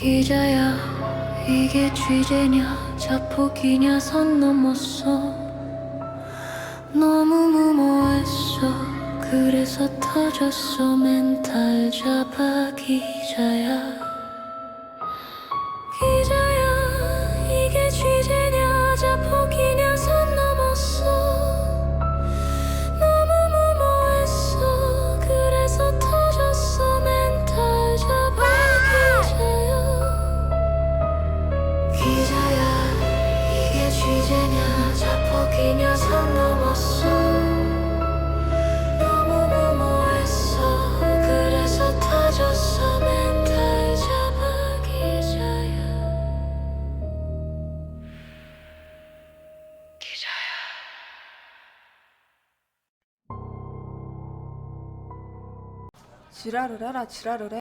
기자야 이게 취재냐? 자폭이냐 선 넘었어. 너무 무모했어. 그래서 터졌어 멘탈 잡아 기자야. 기자야 이게 취재냐? 자폭이냐 선 넘었어. 너무 무모했어? 그래서 터졌어 멘탈 잡아 기자야. 기자야 이게 취재냐 지랄을 해라 지랄을 해